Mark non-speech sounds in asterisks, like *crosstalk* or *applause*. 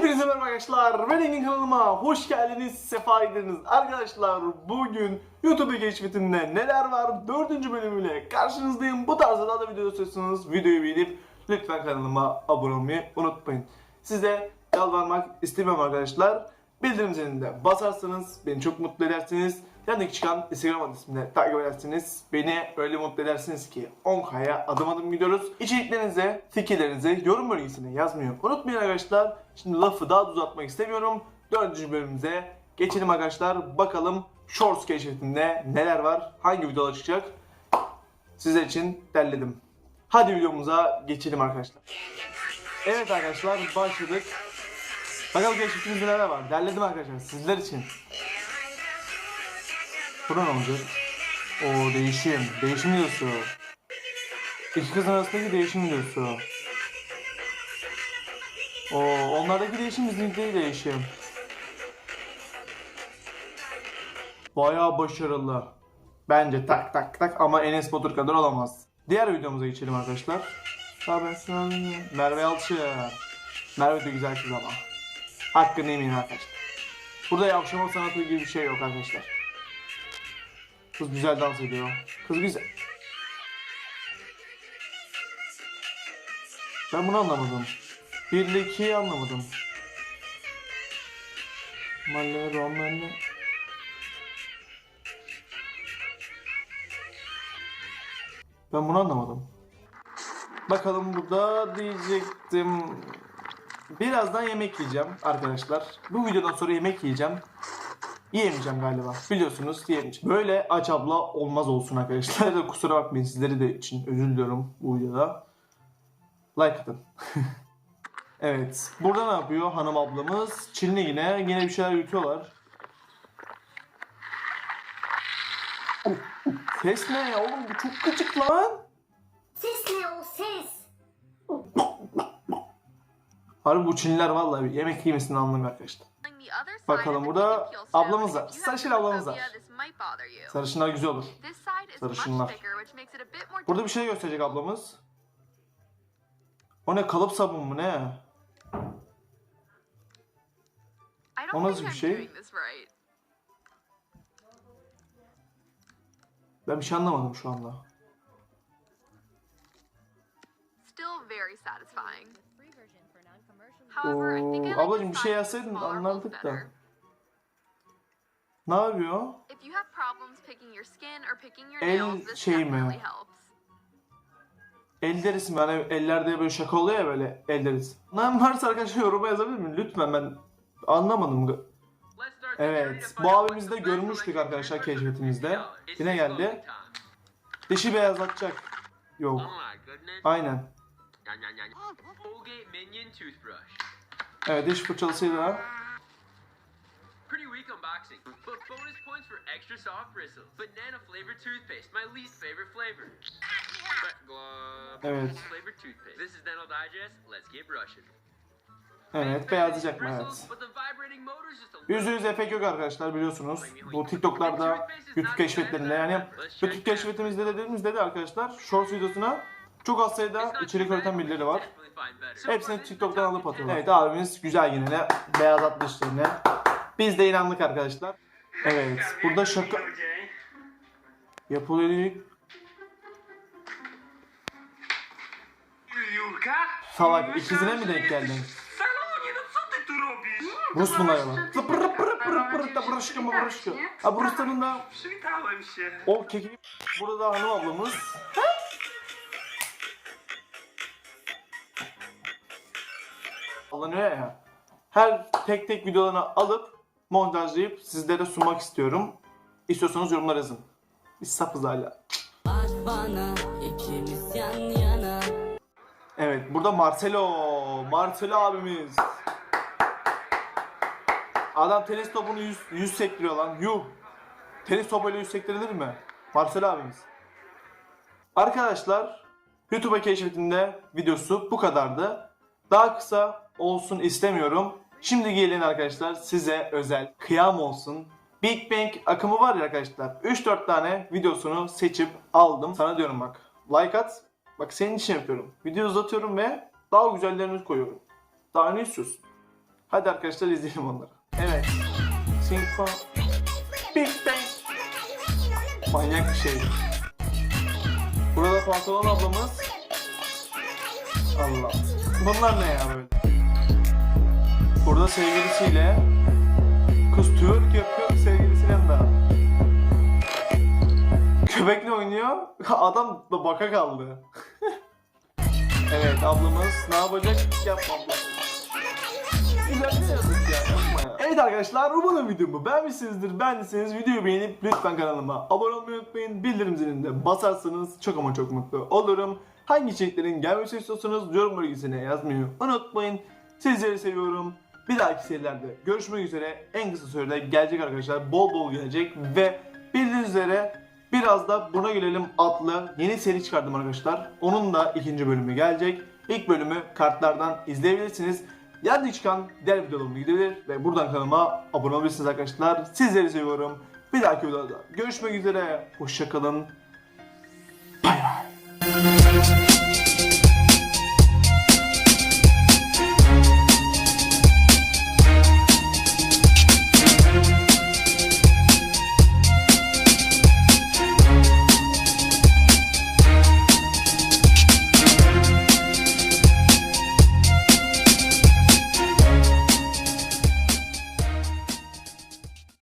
Hepinize merhaba arkadaşlar. Ben Engin kanalıma hoş geldiniz, sefa ediniz. Arkadaşlar bugün YouTube keşfetimde neler var? Dördüncü bölümüyle karşınızdayım. Bu tarzda daha da video istiyorsanız videoyu beğenip lütfen kanalıma abone olmayı unutmayın. Size yalvarmak istemiyorum arkadaşlar. Bildirim zilinde basarsanız beni çok mutlu edersiniz. Yanındaki çıkan Instagram adresimde takip edersiniz. Beni öyle mutlu edersiniz ki 10K'ya adım adım gidiyoruz. İçeriklerinizi, fikirlerinizi yorum bölgesine yazmayı unutmayın arkadaşlar. Şimdi lafı daha da uzatmak istemiyorum. Dördüncü bölümümüze geçelim arkadaşlar. Bakalım Shorts keşfetinde neler var, hangi videolar çıkacak sizler için derledim. Hadi videomuza geçelim arkadaşlar. Evet arkadaşlar başladık. Bakalım keşfetimizde neler var. Derledim arkadaşlar sizler için. Burada ne olacak? Oo değişim. Değişim videosu. İki kız arasındaki değişim videosu. Oo onlardaki değişim bizimki değişim. Bayağı başarılı. Bence tak tak tak ama Enes Batur kadar olamaz. Diğer videomuza geçelim arkadaşlar. Daha ben sana Merve Yalçın. Merve de güzel kız ama. Hakkını yemeyin arkadaşlar. Burada yavşama sanatı gibi bir şey yok arkadaşlar. Kız güzel dans ediyor. Kız güzel. Ben bunu anlamadım. 1 ile 2'yi anlamadım. Malle, romalle. Ben bunu anlamadım. Bakalım burada diyecektim. Birazdan yemek yiyeceğim arkadaşlar. Bu videodan sonra yemek yiyeceğim. Yiyemeyeceğim galiba. Biliyorsunuz yiyemeyeceğim. Böyle aç abla olmaz olsun arkadaşlar. Da *laughs* kusura bakmayın sizleri de için özür diliyorum bu videoda. Like atın. *laughs* evet. Burada ne yapıyor hanım ablamız? Çinli yine. Yine bir şeyler yutuyorlar. Ses ne ya oğlum bu çok gıcık lan. Ses ne o ses? Harbi bu Çinliler vallahi yemek yemesini anlamıyor arkadaşlar. Bakalım burada ablamız var. Sarışın ablamız var. Sarışınlar güzel olur. Sarışınlar. Burada bir şey gösterecek ablamız. O ne kalıp sabun mu ne? O nasıl bir şey? Ben bir şey anlamadım şu anda. Oo, ablacığım bir şey yazsaydın anlardık da. Ne yapıyor? El şey mi? El derisi mi? Hani ellerde böyle şaka oluyor ya böyle el derisi. Ne varsa arkadaşlar yoruma yazabilir miyim? Lütfen ben anlamadım. Evet, bu abimizi de görmüştük arkadaşlar keşfetimizde. Yine geldi. Dişi beyazlatacak. Yok. Aynen. Evet diş fırçalısıyla. Pretty weak unboxing, but bonus points for extra soft bristles. Banana flavored toothpaste, my least favorite flavor. But glob. Evet. Flavored toothpaste. This is Dental Digest. Let's get brushing. Evet beyazlayacak mı? Yüzde yüz efekt yok arkadaşlar biliyorsunuz. Bu TikTok'larda, YouTube keşfetlerinde yani YouTube keşfetimizde dediğimizde de arkadaşlar Shorts videosuna çok az sayıda içerik üreten birileri var. Hepsini TikTok'tan alıp atıyorlar. Evet abimiz güzel yine de beyazlatmış dişlerini. Biz de inandık arkadaşlar. Evet burada şaka yapılıyor. Salak ikizine mi denk geldin? Rus bunlar ama. Pırı pırı pırı pırı da bırışkı mı bırışkı. Ha bu Rusların da Przywitałem się. o keki. Burada da hanım ablamız. Alınıyor ya. Her tek tek videolarını alıp montajlayıp sizlere sunmak istiyorum. İstiyorsanız yorumlar yazın. Biz sapız hala. Bak bana ikimiz yan yana Evet burada Marcelo. Marcelo abimiz. Adam tenis topunu 100, 100 sektiriyor lan. Yuh. Tenis topuyla 100 sektirilir mi? Marcelo abimiz. Arkadaşlar YouTube'a keşfetinde videosu bu kadardı. Daha kısa olsun istemiyorum. Şimdi gelin arkadaşlar size özel kıyam olsun. Big Bang akımı var ya arkadaşlar. 3-4 tane videosunu seçip aldım. Sana diyorum bak. Like at. Bak senin için yapıyorum. Video uzatıyorum ve daha güzellerini koyuyorum. Daha ne istiyorsun? Hadi arkadaşlar izleyelim onları. Evet. Sinfon. Big Bang. Manyak bir şey. Burada pantolon ablamız. Allah. Bunlar ne ya böyle? Burada sevgilisiyle kız Türk yapıyor sevgilisiyle daha. Köpekle oynuyor. *laughs* Adam da baka kaldı. *laughs* evet ablamız ne yapacak? Yapma ne yazık ya. yapma ya. Evet arkadaşlar umarım videomu beğenmişsinizdir. Beğendiyseniz videoyu beğenip lütfen kanalıma abone olmayı unutmayın. Bildirim zilini de basarsanız çok ama çok mutlu olurum. Hangi içeriklerin gelmesini istiyorsanız yorum bölgesine yazmayı unutmayın. Sizleri seviyorum. Bir dahaki serilerde görüşmek üzere. En kısa sürede gelecek arkadaşlar. Bol bol gelecek ve bildiğiniz üzere biraz da buna gelelim adlı yeni seri çıkardım arkadaşlar. Onun da ikinci bölümü gelecek. İlk bölümü kartlardan izleyebilirsiniz. Yarın çıkan diğer videolarıma gidebilir ve buradan kanalıma abone olabilirsiniz arkadaşlar. Sizleri seviyorum. Bir dahaki videoda görüşmek üzere. Hoşçakalın. thank you.